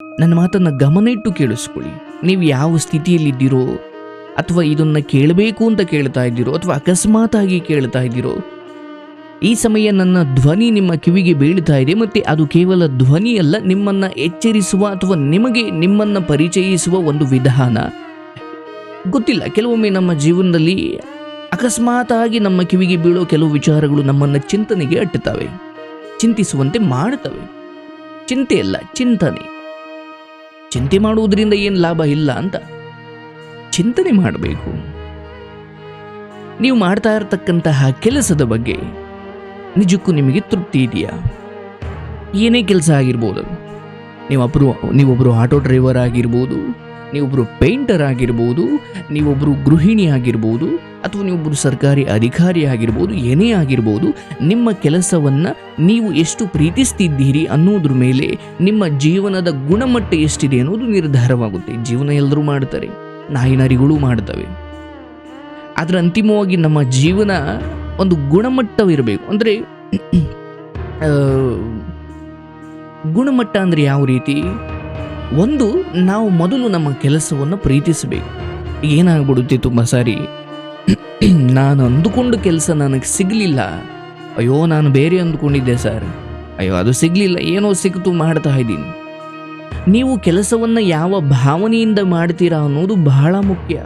ನನ್ನ ಮಾತನ್ನು ಗಮನ ಇಟ್ಟು ಕೇಳಿಸ್ಕೊಳ್ಳಿ. ನೀವು ಯಾವ ಸ್ಥಿತಿಯಲ್ಲಿದ್ದೀರೋ ಅಥವಾ ಇದನ್ನು ಕೇಳಬೇಕು ಅಂತ ಕೇಳ್ತಾ ಇದ್ದೀರೋ ಅಥವಾ ಅಕಸ್ಮಾತಾಗಿ ಕೇಳ್ತಾ ಇದ್ದೀರೋ, ಈ ಸಮಯ ನನ್ನ ಧ್ವನಿ ನಿಮ್ಮ ಕಿವಿಗೆ ಬೀಳ್ತಾ ಇದೆ ಮತ್ತು ಅದು ಕೇವಲ ಧ್ವನಿಯಲ್ಲ ನಿಮ್ಮನ್ನು ಎಚ್ಚರಿಸುವ ಅಥವಾ ನಿಮಗೆ ನಿಮ್ಮನ್ನು ಪರಿಚಯಿಸುವ ಒಂದು ವಿಧಾನ. ಗೊತ್ತಿಲ್ಲ, ಕೆಲವೊಮ್ಮೆ ನಮ್ಮ ಜೀವನದಲ್ಲಿ ಅಕಸ್ಮಾತಾಗಿ ನಮ್ಮ ಕಿವಿಗೆ ಬೀಳೋ ಕೆಲವು ವಿಚಾರಗಳು ನಮ್ಮನ್ನು ಚಿಂತನೆಗೆ ಅಟ್ಟುತ್ತವೆ, ಚಿಂತಿಸುವಂತೆ ಮಾಡುತ್ತವೆ. ಚಿಂತೆ ಅಲ್ಲ, ಚಿಂತನೆ. ಚಿಂತೆ ಮಾಡುವುದರಿಂದ ಏನು ಲಾಭ ಇಲ್ಲ ಅಂತ ಚಿಂತನೆ ಮಾಡಬೇಕು. ನೀವು ಮಾಡ್ತಾ ಇರತಕ್ಕಂತಹ ಕೆಲಸದ ಬಗ್ಗೆ ನಿಜಕ್ಕೂ ನಿಮಗೆ ತೃಪ್ತಿ ಇದೆಯಾ? ಏನೇ ಕೆಲಸ ಆಗಿರ್ಬೋದು. ನೀವೊಬ್ಬರು ನೀವೊಬ್ಬರು ಆಟೋ ಡ್ರೈವರ್ ಆಗಿರ್ಬೋದು ನೀವೊಬ್ಬರು ಪೇಂಟರ್ ಆಗಿರ್ಬೋದು ನೀವೊಬ್ಬರು ಗೃಹಿಣಿ ಆಗಿರ್ಬೋದು ಅಥವಾ ನೀವೊಬ್ಬರು ಸರ್ಕಾರಿ ಅಧಿಕಾರಿ ಆಗಿರ್ಬೋದು, ಏನೇ ಆಗಿರ್ಬೋದು, ನಿಮ್ಮ ಕೆಲಸವನ್ನು ನೀವು ಎಷ್ಟು ಪ್ರೀತಿಸ್ತಿದ್ದೀರಿ ಅನ್ನೋದ್ರ ಮೇಲೆ ನಿಮ್ಮ ಜೀವನದ ಗುಣಮಟ್ಟ ಎಷ್ಟಿದೆ ಅನ್ನೋದು ನಿರ್ಧಾರವಾಗುತ್ತೆ. ಜೀವನ ಎಲ್ಲರೂ ಮಾಡ್ತಾರೆ, ನಾಯಿನರಿಗಳು ಮಾಡ್ತವೆ. ಆದರೆ ಅಂತಿಮವಾಗಿ ನಮ್ಮ ಜೀವನ ಒಂದು ಗುಣಮಟ್ಟವಿರಬೇಕು. ಅಂದರೆ ಗುಣಮಟ್ಟ ಅಂದರೆ ಯಾವ ರೀತಿ? ಒಂದು, ನಾವು ಮೊದಲು ನಮ್ಮ ಕೆಲಸವನ್ನು ಪ್ರೀತಿಸಬೇಕು. ಏನಾಗ್ಬಿಡುತ್ತೆ ತುಂಬ ಸಾರಿ? ನಾನು ಅಂದುಕೊಂಡ ಕೆಲಸ ನನಗೆ ಸಿಗಲಿಲ್ಲ. ಅಯ್ಯೋ, ನಾನು ಬೇರೆ ಅಂದುಕೊಂಡಿದ್ದೆ ಸರ್. ಅಯ್ಯೋ, ಅದು ಸಿಗಲಿಲ್ಲ. ಏನೋ ಸಿಕ್ತು ಮಾಡ್ತಾ ಇದ್ದೀನಿ. ನೀವು ಕೆಲಸವನ್ನು ಯಾವ ಭಾವನೆಯಿಂದ ಮಾಡ್ತೀರಾ ಅನ್ನೋದು ಬಹಳ ಮುಖ್ಯ.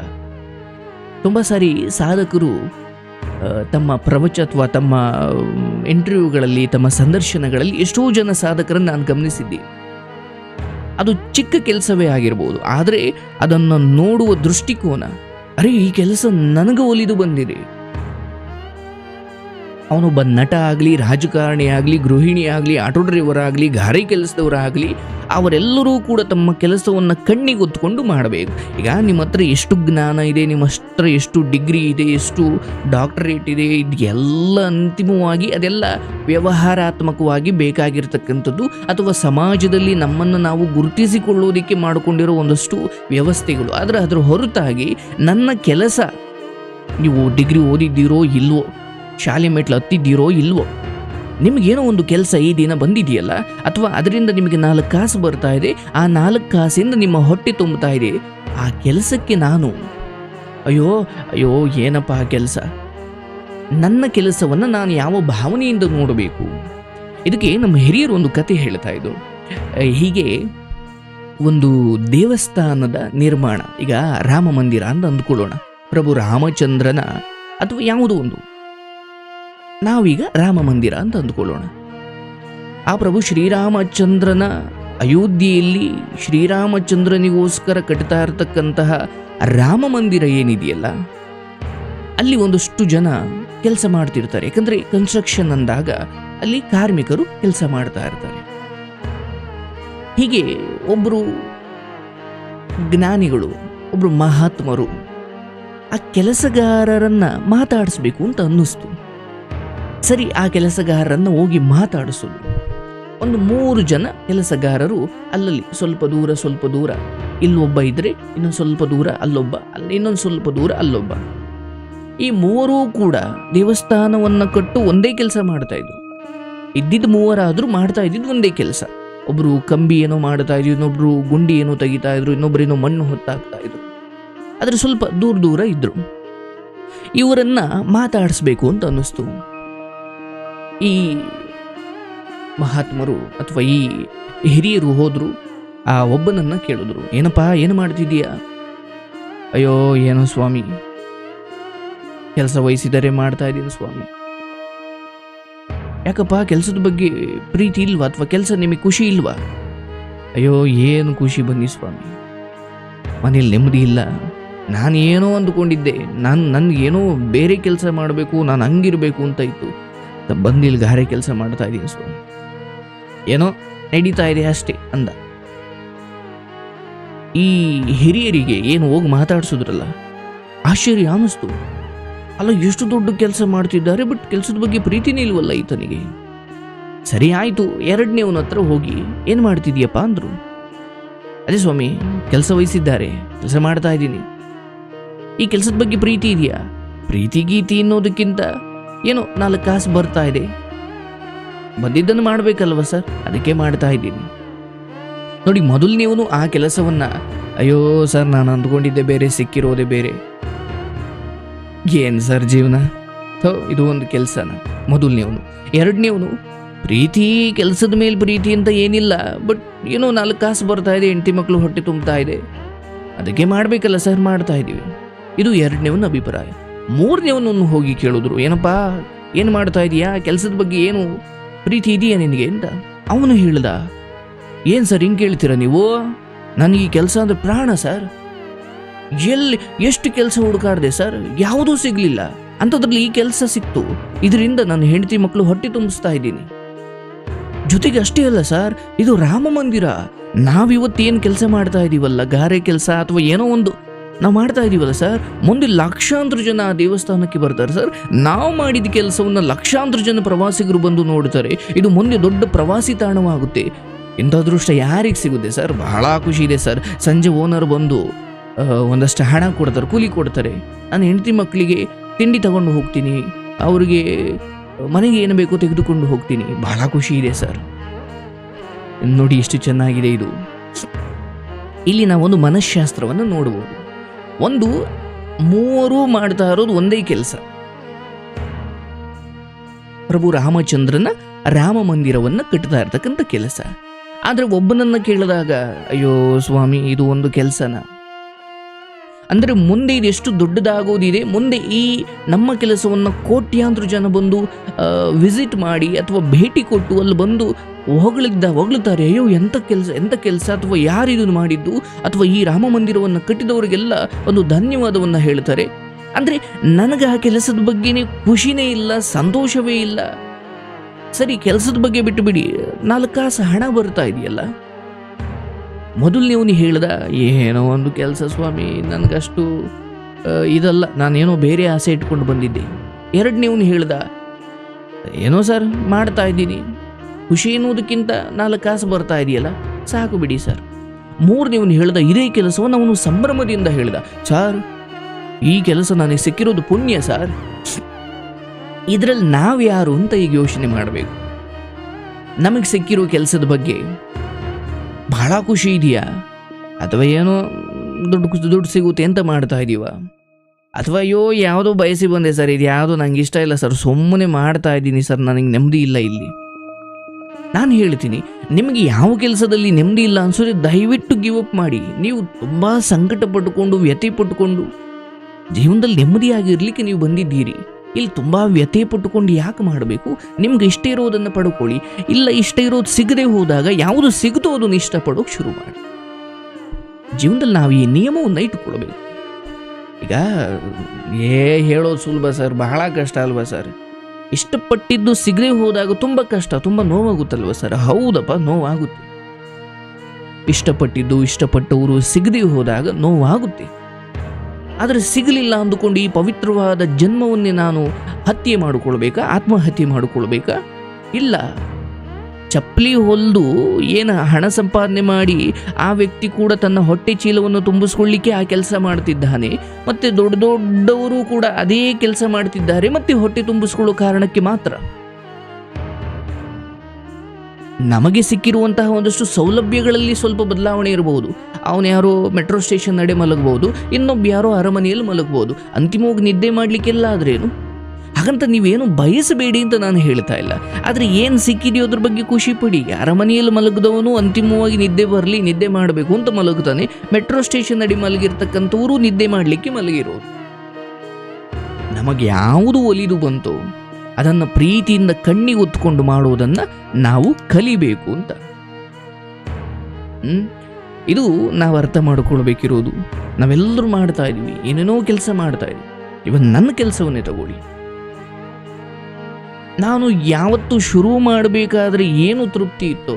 ತುಂಬ ಸಾರಿ ಸಾಧಕರು ತಮ್ಮ ಪ್ರವಚ ಅಥವಾ ತಮ್ಮ ಇಂಟರ್ವ್ಯೂಗಳಲ್ಲಿ, ತಮ್ಮ ಸಂದರ್ಶನಗಳಲ್ಲಿ ಎಷ್ಟೋ ಜನ ಸಾಧಕರನ್ನು ನಾನು ಗಮನಿಸಿದ್ದೆ. ಅದು ಚಿಕ್ಕ ಕೆಲಸವೇ ಆಗಿರ್ಬೋದು. ಆದರೆ ಅದನ್ನು ನೋಡುವ ದೃಷ್ಟಿಕೋನ ಅರೆ, ಈ ಕೆಲಸ ನನಗೆ ಒಲಿದು ಬಂದಿದೆ. ಅವನೊಬ್ಬ ನಟ ಆಗಲಿ, ರಾಜಕಾರಣಿ ಆಗಲಿ, ಗೃಹಿಣಿ ಆಗಲಿ, ಆಟೋ ಡ್ರೈವರ್ ಆಗಲಿ, ಗಾರೆ ಕೆಲಸದವರಾಗಲಿ ಅವರೆಲ್ಲರೂ ಕೂಡ ತಮ್ಮ ಕೆಲಸವನ್ನು ಕಣ್ಣಿಗೊತ್ಕೊಂಡು ಮಾಡಬೇಕು. ಈಗ ನಿಮ್ಮ ಹತ್ರ ಎಷ್ಟು ಜ್ಞಾನ ಇದೆ, ನಿಮ್ಮ ಹತ್ರ ಎಷ್ಟು ಡಿಗ್ರಿ ಇದೆ, ಎಷ್ಟು ಡಾಕ್ಟರೇಟ್ ಇದೆ ಇದೆಲ್ಲ ಅಂತಿಮವಾಗಿ ಅದೆಲ್ಲ ವ್ಯವಹಾರಾತ್ಮಕವಾಗಿ ಬೇಕಾಗಿರ್ತಕ್ಕಂಥದ್ದು ಅಥವಾ ಸಮಾಜದಲ್ಲಿ ನಮ್ಮನ್ನು ನಾವು ಗುರುತಿಸಿಕೊಳ್ಳೋದಕ್ಕೆ ಮಾಡಿಕೊಂಡಿರೋ ಒಂದಷ್ಟು ವ್ಯವಸ್ಥೆಗಳು. ಆದರೆ ಅದರ ಹೊರತಾಗಿ ನನ್ನ ಕೆಲಸ, ನೀವು ಡಿಗ್ರಿ ಓದಿದ್ದೀರೋ ಇಲ್ವೋ, ಶಾಲೆ ಮೆಟ್ಲು ಹತ್ತಿದ್ದೀರೋ ಇಲ್ವೋ ನಿಮಗೇನೋ ಒಂದು ಕೆಲಸ ಈ ದಿನ ಬಂದಿದೆಯಲ್ಲ? ಅಥವಾ ಅದರಿಂದ ನಿಮಗೆ ನಾಲ್ಕು ಕಾಸು ಬರ್ತಾ ಇದೆ? ಆ ನಾಲ್ಕು ಕಾಸಿಂದ ನಿಮ್ಮ ಹೊಟ್ಟೆ ತುಂಬುತ್ತಾ ಇದೆ? ಆ ಕೆಲಸಕ್ಕೆ ನಾನು. ಅಯ್ಯೋ ಅಯ್ಯೋ, ಏನಪ್ಪ ಆ ಕೆಲಸ? ನನ್ನ ಕೆಲಸವನ್ನು ನಾನು ಯಾವ ಭಾವನೆಯಿಂದ ನೋಡಬೇಕು? ಇದಕ್ಕೆ ನಮ್ಮ ಹಿರಿಯರು ಒಂದು ಕತೆ ಹೇಳ್ತಾ ಇದ್ರು. ಹೀಗೆ ಒಂದು ದೇವಸ್ಥಾನದ ನಿರ್ಮಾಣ. ಈಗ ರಾಮ ಮಂದಿರ ಅಂತ ಅಂದ್ಕೊಳ್ಳೋಣ. ಪ್ರಭು ರಾಮಚಂದ್ರನ, ಅಥವಾ ಯಾವುದೋ ಒಂದು. ನಾವೀಗ ರಾಮ ಮಂದಿರ ಅಂತ ಅಂದ್ಕೊಳ್ಳೋಣ. ಆ ಪ್ರಭು ಶ್ರೀರಾಮಚಂದ್ರನ ಅಯೋಧ್ಯೆಯಲ್ಲಿ ಶ್ರೀರಾಮಚಂದ್ರನಿಗೋಸ್ಕರ ಕಟ್ತಾ ಇರತಕ್ಕಂತಹ ರಾಮ ಮಂದಿರ ಏನಿದೆಯಲ್ಲ, ಅಲ್ಲಿ ಒಂದಷ್ಟು ಜನ ಕೆಲಸ ಮಾಡ್ತಿರ್ತಾರೆ. ಯಾಕಂದ್ರೆ ಕನ್ಸ್ಟ್ರಕ್ಷನ್ ಅಂದಾಗ ಅಲ್ಲಿ ಕಾರ್ಮಿಕರು ಕೆಲಸ ಮಾಡ್ತಾ ಇರ್ತಾರೆ. ಹೀಗೆ ಒಬ್ಬರು ಜ್ಞಾನಿಗಳು, ಒಬ್ರು ಮಹಾತ್ಮರು ಆ ಕೆಲಸಗಾರರನ್ನ ಮಾತಾಡಿಸ್ಬೇಕು ಅಂತ ಅನ್ನಿಸ್ತು. ಸರಿ, ಆ ಕೆಲಸಗಾರರನ್ನು ಹೋಗಿ ಮಾತಾಡಿಸೋದು. ಒಂದು ಮೂರು ಜನ ಕೆಲಸಗಾರರು ಅಲ್ಲಲ್ಲಿ ಸ್ವಲ್ಪ ದೂರ ಸ್ವಲ್ಪ ದೂರ. ಇಲ್ಲೊಬ್ಬ ಇದ್ದರೆ ಇನ್ನೊಂದು ಸ್ವಲ್ಪ ದೂರ, ಅಲ್ಲೊಬ್ಬ ಅಲ್ಲಿ ಇನ್ನೊಂದು ಸ್ವಲ್ಪ ದೂರ, ಅಲ್ಲೊಬ್ಬ. ಈ ಮೂವರೂ ಕೂಡ ದೇವಸ್ಥಾನವನ್ನು ಕಟ್ಟು ಒಂದೇ ಕೆಲಸ ಮಾಡ್ತಾ ಇದ್ರು. ಇದ್ದಿದ್ದು ಮೂವರಾದರೂ ಮಾಡ್ತಾ ಇದ್ದಿದ್ದು ಒಂದೇ ಕೆಲಸ. ಒಬ್ಬರು ಕಂಬಿ ಏನೋ ಮಾಡ್ತಾ ಇದ್ರು, ಇನ್ನೊಬ್ರು ಗುಂಡಿ ಏನೋ ತೆಗಿತಾ ಇದ್ರು, ಇನ್ನೊಬ್ರು ಏನೋ ಮಣ್ಣು ಹೊತ್ತಾಕ್ತಾ ಇದ್ರು. ಆದರೆ ಸ್ವಲ್ಪ ದೂರ ದೂರ ಇದ್ದರು ಇವರನ್ನು ಮಾತಾಡಿಸ್ಬೇಕು ಅಂತ ಅನ್ನಿಸ್ತು. ಈ ಮಹಾತ್ಮರು ಅಥವಾ ಈ ಹಿರಿಯರು ಹೋದರು, ಆ ಒಬ್ಬನನ್ನ ಕೇಳಿದ್ರು, ಏನಪ್ಪಾ, ಏನು ಮಾಡ್ತಿದ್ದೀಯಾ? ಅಯ್ಯೋ, ಏನೋ ಸ್ವಾಮಿ, ಕೆಲಸ ವಹಿಸಿದರೆ ಮಾಡ್ತಾ ಇದ್ದೀನಿ ಸ್ವಾಮಿ. ಯಾಕಪ್ಪ, ಕೆಲಸದ ಬಗ್ಗೆ ಪ್ರೀತಿ ಇಲ್ವಾ ಅಥವಾ ಕೆಲಸ ನಿಮಗೆ ಖುಷಿ ಇಲ್ವಾ? ಅಯ್ಯೋ, ಏನು ಖುಷಿ ಬನ್ನಿ ಸ್ವಾಮಿ, ಮನೇಲಿ ನೆಮ್ಮದಿ ಇಲ್ಲ. ನಾನು ಏನೋ ಅಂದುಕೊಂಡಿದ್ದೆ, ನಾನು, ನನಗೇನೋ ಬೇರೆ ಕೆಲಸ ಮಾಡಬೇಕು, ನಾನು ಹಂಗಿರಬೇಕು ಅಂತ ಇತ್ತು. ಬಂದು ಇಲ್ಲಿ ಗಾರೆ ಕೆಲಸ ಮಾಡ್ತಾ ಇದ್ದೀನಿ ಸ್ವಾಮಿ. ಏನೋ ನಡೀತಾ ಇದೆ ಅಷ್ಟೇ ಅಂದ. ಈ ಹಿರಿಯರಿಗೆ ಏನು ಹೋಗಿ ಮಾತಾಡಿಸಿದ್ರಲ್ಲ? ಆಶ್ಚರ್ಯ ಅನ್ನಿಸ್ತು. ಅಲ್ಲ, ಎಷ್ಟು ದೊಡ್ಡ ಕೆಲಸ ಮಾಡ್ತಿದ್ದಾರೆ, ಬಟ್ ಕೆಲಸದ ಬಗ್ಗೆ ಪ್ರೀತಿನೇ ಇಲ್ವಲ್ಲ ಈತನಿಗೆ? ಸರಿ ಆಯಿತು, ಎರಡನೇ ಅವನ ಹತ್ರ ಹೋಗಿ ಏನು ಮಾಡ್ತಿದ್ಯಪ್ಪ ಅಂದರು. ಅದೇ ಸ್ವಾಮಿ, ಕೆಲಸ ವಹಿಸಿದ್ದಾರೆ, ಕೆಲಸ ಮಾಡ್ತಾ ಇದ್ದೀನಿ. ಈ ಕೆಲಸದ ಬಗ್ಗೆ ಪ್ರೀತಿ ಇದೆಯಾ? ಪ್ರೀತಿ ಗೀತಿ ಅನ್ನೋದಕ್ಕಿಂತ ಏನೋ ನಾಲ್ಕು ಕಾಸು ಬರ್ತಾ ಇದೆ. ಬಂದಿದ್ದನ್ನು ಮಾಡಬೇಕಲ್ವ ಸರ್? ಅದಕ್ಕೆ ಮಾಡ್ತಾ ಇದ್ದೀನಿ. ನೋಡಿ ಮೊದಲನೇವನು ಆ ಕೆಲಸವನ್ನ, ಅಯ್ಯೋ ಸರ್, ನಾನು ಅಂದ್ಕೊಂಡಿದ್ದೆ ಬೇರೆ, ಸಿಕ್ಕಿರೋದೇ ಬೇರೆ. ಏನು ಸರ್ ಜೀವನ? ಥೋ, ಇದು ಒಂದು ಕೆಲಸನ? ಮೊದಲನೇವನು ಎರಡನೇವನು ಪ್ರೀತಿ ಕೆಲಸದ ಮೇಲೆ ಪ್ರೀತಿ ಅಂತ ಏನಿಲ್ಲ, ಬಟ್ ಏನೋ ನಾಲ್ಕು ಕಾಸು ಬರ್ತಾ ಇದೆ, ಹೆಂಡತಿ ಮಕ್ಕಳು ಹೊಟ್ಟೆ ತುಂಬ್ತಾ ಇದೆ. ಅದಕ್ಕೆ ಮಾಡಬೇಕಲ್ಲ ಸರ್, ಮಾಡ್ತಾ ಇದ್ದೀವಿ ಇದು ಎರಡನೇವನ ಅಭಿಪ್ರಾಯ. ಮೂರನೇವನನ್ನು ಹೋಗಿ ಕೇಳಿದ್ರು, ಏನಪ್ಪಾ, ಏನು ಮಾಡ್ತಾ ಇದೀಯಾ? ಕೆಲಸದ ಬಗ್ಗೆ ಏನು ಪ್ರೀತಿ ಇದೆಯಾ ನಿನಗೆ? ಅಂತ ಅವನು ಹೇಳ್ದ, ಏನು ಸರ್ ಹಿಂಗೆ ಕೇಳ್ತೀರಾ ನೀವು? ನನಗೆ ಕೆಲಸ ಅಂದರೆ ಪ್ರಾಣ ಸರ್. ಎಲ್ಲಿ, ಎಷ್ಟು ಕೆಲಸ ಹುಡುಕಾಡಿದೆ ಸರ್? ಯಾವುದೂ ಸಿಗಲಿಲ್ಲ. ಅಂಥದ್ರಲ್ಲಿ ಈ ಕೆಲಸ ಸಿಕ್ತು. ಇದರಿಂದ ನನ್ನ ಹೆಂಡತಿ ಮಕ್ಕಳು ಹೊಟ್ಟೆ ತುಂಬಿಸ್ತಾ ಇದ್ದೀನಿ. ಜೊತೆಗೆ ಅಷ್ಟೇ ಅಲ್ಲ ಸರ್, ಇದು ರಾಮ ಮಂದಿರ. ನಾವಿವತ್ತೇನು ಕೆಲಸ ಮಾಡ್ತಾ ಇದ್ದೀವಲ್ಲ ಗಾರೆ ಕೆಲಸ ಅಥವಾ ಏನೋ ಒಂದು ನಾವು ಮಾಡ್ತಾ ಇದೀವಲ್ಲ ಸರ್ ಮುಂದೆ ಲಕ್ಷಾಂತರ ಜನ ಆ ದೇವಸ್ಥಾನಕ್ಕೆ ಬರ್ತಾರೆ ಸರ್ ನಾವು ಮಾಡಿದ ಕೆಲಸವನ್ನ ಲಕ್ಷಾಂತರ ಜನ ಪ್ರವಾಸಿಗರು ಬಂದು ನೋಡ್ತಾರೆ. ಇದು ಮುಂದೆ ದೊಡ್ಡ ಪ್ರವಾಸಿ ತಾಣವಾಗುತ್ತೆ. ಇಂಥ ಅದೃಷ್ಟ ಯಾರಿಗೆ ಸಿಗುತ್ತೆ ಸರ್ ಬಹಳ ಖುಷಿ ಇದೆ ಸರ್ ಸಂಜೆ ಓನರ್ ಬಂದು ಒಂದಷ್ಟು ಹಣ ಕೊಡ್ತಾರೆ, ಕೂಲಿ ಕೊಡ್ತಾರೆ. ನಾನು ಹೆಂಡತಿ ಮಕ್ಕಳಿಗೆ ತಿಂಡಿ ತಗೊಂಡು ಹೋಗ್ತೀನಿ. ಅವರಿಗೆ ಮನೆಗೆ ಏನು ಬೇಕೋ ತೆಗೆದುಕೊಂಡು ಹೋಗ್ತೀನಿ. ಬಹಳ ಖುಷಿ ಇದೆ ಸರ್ ನೋಡಿ ಎಷ್ಟು ಚೆನ್ನಾಗಿದೆ ಇದು. ಇಲ್ಲಿ ನಾವೊಂದು ಮನಃಶಾಸ್ತ್ರವನ್ನು ನೋಡಬಹುದು ಒಂದು ಮೂವರು ಮಾಡ್ತಾ ಇರೋದು ಒಂದೇ ಕೆಲಸ. ಪ್ರಭು ರಾಮಚಂದ್ರನ ರಾಮ ಮಂದಿರವನ್ನು ಕಟ್ತಾ ಇರ್ತಕ್ಕಂಥ ಕೆಲಸ. ಆದರೆ ಒಬ್ಬನನ್ನು ಕೇಳಿದಾಗ, ಅಯ್ಯೋ ಸ್ವಾಮಿ, ಇದು ಒಂದು ಕೆಲಸನ? ಅಂದರೆ ಮುಂದೆ ಇದೆಷ್ಟು ದೊಡ್ಡದಾಗೋದಿದೆ, ಮುಂದೆ ಈ ನಮ್ಮ ಕೆಲಸವನ್ನು ಕೋಟ್ಯಾಂತರ ಜನ ಬಂದು ವಿಸಿಟ್ ಮಾಡಿ ಅಥವಾ ಭೇಟಿ ಕೊಟ್ಟು ಅಲ್ಲಿ ಬಂದು ಹೊಗಳಿದ್ದ ಹೊಗಳುತ್ತಾರೆ ಅಯ್ಯೋ ಎಂಥ ಕೆಲಸ ಎಂಥ ಕೆಲಸ? ಅಥವಾ ಯಾರು ಇದನ್ನು ಮಾಡಿದ್ದು? ಅಥವಾ ಈ ರಾಮ ಮಂದಿರವನ್ನು ಕಟ್ಟಿದವರಿಗೆಲ್ಲ ಒಂದು ಧನ್ಯವಾದವನ್ನು ಹೇಳ್ತಾರೆ. ಅಂದರೆ ನನಗೆ ಆ ಕೆಲಸದ ಬಗ್ಗೆನೇ ಖುಷಿನೇ ಇಲ್ಲ, ಸಂತೋಷವೇ ಇಲ್ಲ. ಸರಿ, ಕೆಲಸದ ಬಗ್ಗೆ ಬಿಟ್ಟು ಬಿಡಿ. ನಾಲ್ಕು ಹಣ ಬರ್ತಾ ಇದೆಯಲ್ಲ? ಮೊದಲನೇವನು ಹೇಳ್ದ, ಏನೋ ಒಂದು ಕೆಲಸ ಸ್ವಾಮಿ, ನನಗಷ್ಟು ಇದಲ್ಲ, ನಾನೇನೋ ಬೇರೆ ಆಸೆ ಇಟ್ಕೊಂಡು ಬಂದಿದ್ದೆ. ಎರಡನೇವನು ಹೇಳ್ದ, ಏನೋ ಸರ್, ಮಾಡ್ತಾ ಇದ್ದೀನಿ. ಖುಷಿ ಎನ್ನುವುದಕ್ಕಿಂತ ನಾಲ್ಕು ಕಾಸು ಬರ್ತಾ ಇದೆಯಲ್ಲ? ಸಾಕು ಬಿಡಿ ಸರ್. ಮೂರನೇವನು ಹೇಳಿದ ಇದೇ ಕೆಲಸವನ್ನು ಅವನು ಸಂಭ್ರಮದಿಂದ ಹೇಳಿದ. ಸಾರ್, ಈ ಕೆಲಸ ನನಗೆ ಸಿಕ್ಕಿರೋದು ಪುಣ್ಯ ಸರ್. ಇದರಲ್ಲಿ ನಾವು ಯಾರು ಅಂತ ಈಗ ಯೋಚನೆ ಮಾಡಬೇಕು. ನಮಗೆ ಸಿಕ್ಕಿರೋ ಕೆಲಸದ ಬಗ್ಗೆ ಬಹಳ ಖುಷಿ ಇದೆಯಾ? ಅಥವಾ ಏನೋ ದುಡ್ಡು ದುಡ್ಡು ಸಿಗುತ್ತೆ ಅಂತ ಮಾಡ್ತಾ ಇದೀವ? ಅಥವಾ ಅಯ್ಯೋ, ಯಾವುದೋ ಬಯಸಿ ಬಂದೆ ಸರ್ ಇದು ಯಾವುದೋ ನಂಗೆ ಇಷ್ಟ ಇಲ್ಲ ಸರ್ ಸುಮ್ಮನೆ ಮಾಡ್ತಾ ಇದ್ದೀನಿ ಸರ್, ನನಗೆ ನೆಮ್ಮದಿ ಇಲ್ಲ ಇಲ್ಲಿ. ನಾನು ಹೇಳ್ತೀನಿ, ನಿಮಗೆ ಯಾವ ಕೆಲಸದಲ್ಲಿ ನೆಮ್ಮದಿ ಇಲ್ಲ ಅನ್ಸೋದೇ ದಯವಿಟ್ಟು ಗಿವ್ ಅಪ್ ಮಾಡಿ. ನೀವು ತುಂಬ ಸಂಕಟ ಪಟ್ಟುಕೊಂಡು, ವ್ಯಥೆ ಪಟ್ಟುಕೊಂಡು, ಜೀವನದಲ್ಲಿ ನೆಮ್ಮದಿಯಾಗಿರ್ಲಿಕ್ಕೆ ನೀವು ಬಂದಿದ್ದೀರಿ. ಇಲ್ಲಿ ತುಂಬ ವ್ಯಥೆ ಪಟ್ಟುಕೊಂಡು ಯಾಕೆ ಮಾಡಬೇಕು? ನಿಮ್ಗೆ ಇಷ್ಟ ಇರೋದನ್ನು ಪಡ್ಕೊಳ್ಳಿ. ಇಲ್ಲ ಇಷ್ಟ ಇರೋದು ಸಿಗದೆ ಹೋದಾಗ ಯಾವುದು ಸಿಗುತ್ತೋ ಅದನ್ನು ಇಷ್ಟಪಡೋಕೆ ಶುರು ಮಾಡಿ. ಜೀವನದಲ್ಲಿ ನಾವು ಈ ನಿಯಮವನ್ನು ಇಟ್ಟುಕೊಳ್ಬೇಕು ಈಗ, ಏ, ಹೇಳೋದು ಸುಲಭ ಸರ್, ಬಹಳ ಕಷ್ಟ ಅಲ್ವಾ ಸರ್? ಇಷ್ಟಪಟ್ಟಿದ್ದು ಸಿಗದೆ ಹೋದಾಗ ತುಂಬ ಕಷ್ಟ, ತುಂಬ ನೋವಾಗುತ್ತಲ್ವ ಸರ್? ಹೌದಪ್ಪ, ನೋವಾಗುತ್ತೆ. ಇಷ್ಟಪಟ್ಟಿದ್ದು, ಇಷ್ಟಪಟ್ಟವರು ಸಿಗದೆ ಹೋದಾಗ ನೋವಾಗುತ್ತೆ. ಆದರೆ ಸಿಗಲಿಲ್ಲ ಅಂದುಕೊಂಡು ಈ ಪವಿತ್ರವಾದ ಜನ್ಮವನ್ನೇ ನಾನು ಹತ್ಯೆ ಮಾಡಿಕೊಳ್ಬೇಕಾ, ಆತ್ಮಹತ್ಯೆ ಮಾಡಿಕೊಳ್ಬೇಕಾ? ಇಲ್ಲ. ಚಪ್ಪಲಿ ಹೊಲಿದು ಏನು ಹಣ ಸಂಪಾದನೆ ಮಾಡಿ ಆ ವ್ಯಕ್ತಿ ಕೂಡ ತನ್ನ ಹೊಟ್ಟೆ ಚೀಲವನ್ನು ತುಂಬಿಸ್ಕೊಳ್ಳಿಕ್ಕೆ ಆ ಕೆಲಸ ಮಾಡ್ತಿದ್ದಾನೆ. ಮತ್ತು ದೊಡ್ಡ ದೊಡ್ಡವರು ಕೂಡ ಅದೇ ಕೆಲಸ ಮಾಡ್ತಿದ್ದಾರೆ, ಮತ್ತೆ ಹೊಟ್ಟೆ ತುಂಬಿಸ್ಕೊಳ್ಳೋ ಕಾರಣಕ್ಕೆ ಮಾತ್ರ. ನಮಗೆ ಸಿಕ್ಕಿರುವಂತಹ ಒಂದಷ್ಟು ಸೌಲಭ್ಯಗಳಲ್ಲಿ ಸ್ವಲ್ಪ ಬದಲಾವಣೆ ಇರಬಹುದು ಅವನು ಯಾರೋ ಮೆಟ್ರೋ ಸ್ಟೇಷನ್ ನಡೆ ಮಲಗಬಹುದು ಇನ್ನೊಬ್ಬ ಯಾರೋ ಅರಮನೆಯಲ್ಲಿ ಮಲಗಬಹುದು ಅಂತಿಮವಾಗಿ ನಿದ್ದೆ ಮಾಡಲಿಕ್ಕೆಲ್ಲ ಆದ್ರೇನು? ಹಾಗಂತ ನೀವೇನು ಬಯಸಬೇಡಿ ಅಂತ ನಾನು ಹೇಳ್ತಾ ಇಲ್ಲ. ಆದರೆ ಏನು ಸಿಕ್ಕಿದೆಯೋ ಅದ್ರ ಬಗ್ಗೆ ಖುಷಿ ಪಡಿ. ಅರಮನೆಯಲ್ಲಿ ಮಲಗಿದವನು ಅಂತಿಮವಾಗಿ ನಿದ್ದೆ ಬರಲಿ, ನಿದ್ದೆ ಮಾಡಬೇಕು ಅಂತ ಮಲಗುತ್ತಾನೆ ಮೆಟ್ರೋ ಸ್ಟೇಷನ್ ಅಡಿ ಮಲಗಿರ್ತಕ್ಕಂಥವರು ನಿದ್ದೆ ಮಾಡಲಿಕ್ಕೆ ಮಲಗಿರೋದು ನಮಗೆ ಯಾವುದು ಒಲಿದು ಬಂತು, ಅದನ್ನು ಪ್ರೀತಿಯಿಂದ ಕಣ್ಣಿಗೆ ಹೊತ್ಕೊಂಡು ಮಾಡುವುದನ್ನು ನಾವು ಕಲಿಬೇಕು ಅಂತ. ಇದು ನಾವು ಅರ್ಥ ಮಾಡ್ಕೊಳ್ಬೇಕಿರೋದು. ನಾವೆಲ್ಲರೂ ಮಾಡ್ತಾ ಇದ್ವಿ. ಏನೇನೋ ಕೆಲಸ ಮಾಡ್ತಾ ಇದ್ವಿ. ಇವನ್ ನನ್ನ ಕೆಲಸವನ್ನೇ ತಗೊಳ್ಳಿ. ನಾನು ಯಾವತ್ತು ಶುರು ಮಾಡಬೇಕಾದ್ರೆ ಏನು ತೃಪ್ತಿ ಇತ್ತು?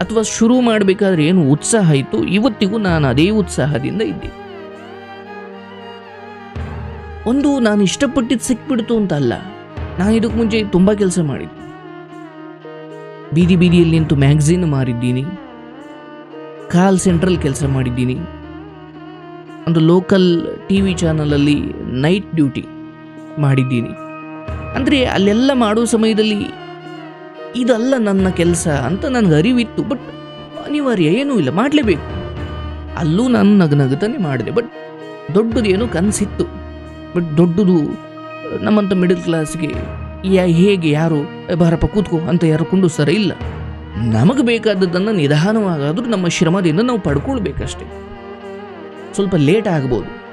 ಅಥವಾ ಶುರು ಮಾಡಬೇಕಾದ್ರೆ ಏನು ಉತ್ಸಾಹ ಇತ್ತು? ಇವತ್ತಿಗೂ ನಾನು ಅದೇ ಉತ್ಸಾಹದಿಂದ ಇದ್ದೆ. ಒಂದು ನಾನು ಇಷ್ಟಪಟ್ಟಿದ್ದು ಸಿಕ್ಬಿಡ್ತು ಅಂತ ಅಲ್ಲ ನಾನು ಇದಕ್ಕೆ ಮುಂಚೆ ತುಂಬ ಕೆಲಸ ಮಾಡಿದ್ದೆ. ಬೀದಿ ಬೀದಿಯಲ್ಲಿ ನಿಂತು ಮ್ಯಾಗ್ಝಿನ್ ಮಾರಿದ್ದೀನಿ. ಕಾಲ್ ಸೆಂಟ್ರಲ್ ಕೆಲಸ ಮಾಡಿದ್ದೀನಿ. ಒಂದು ಲೋಕಲ್ ಟಿ ವಿ ಚಾನಲಲ್ಲಿ ನೈಟ್ ಡ್ಯೂಟಿ ಮಾಡಿದ್ದೀನಿ. ಅಂದರೆ ಅಲ್ಲೆಲ್ಲ ಮಾಡೋ ಸಮಯದಲ್ಲಿ ಇದಲ್ಲ ನನ್ನ ಕೆಲಸ ಅಂತ ನನಗೆ ಅರಿವಿತ್ತು ಬಟ್ ಅನಿವಾರ್ಯ ಏನೂ ಇಲ್ಲ ಮಾಡಲೇಬೇಕು. ಅಲ್ಲೂ ನಾನು ನಗನಗುತ್ತಾನೆ ಮಾಡಿದೆ ಬಟ್ ದೊಡ್ಡದು ಏನೋ ಕನಸಿತ್ತು ಬಟ್ ದೊಡ್ಡದು ನಮ್ಮಂಥ ಮಿಡಲ್ ಕ್ಲಾಸ್ಗೆ ಯಾ ಹೇಗೆ ಯಾರು "ಏ, ಬಾರಪ್ಪ ಕೂತ್ಕೋ ಅಂತ ಯಾರು ಕುಂಡಿಸ್ತಾರೆ ಇಲ್ಲ. ನಮಗೆ ಬೇಕಾದದ್ದನ್ನು ನಿಧಾನವಾಗಾದರೂ ನಮ್ಮ ಶ್ರಮದಿಂದ ನಾವು ಪಡ್ಕೊಳ್ಬೇಕಷ್ಟೆ. ಸ್ವಲ್ಪ ಲೇಟ್ ಆಗ್ಬೋದು.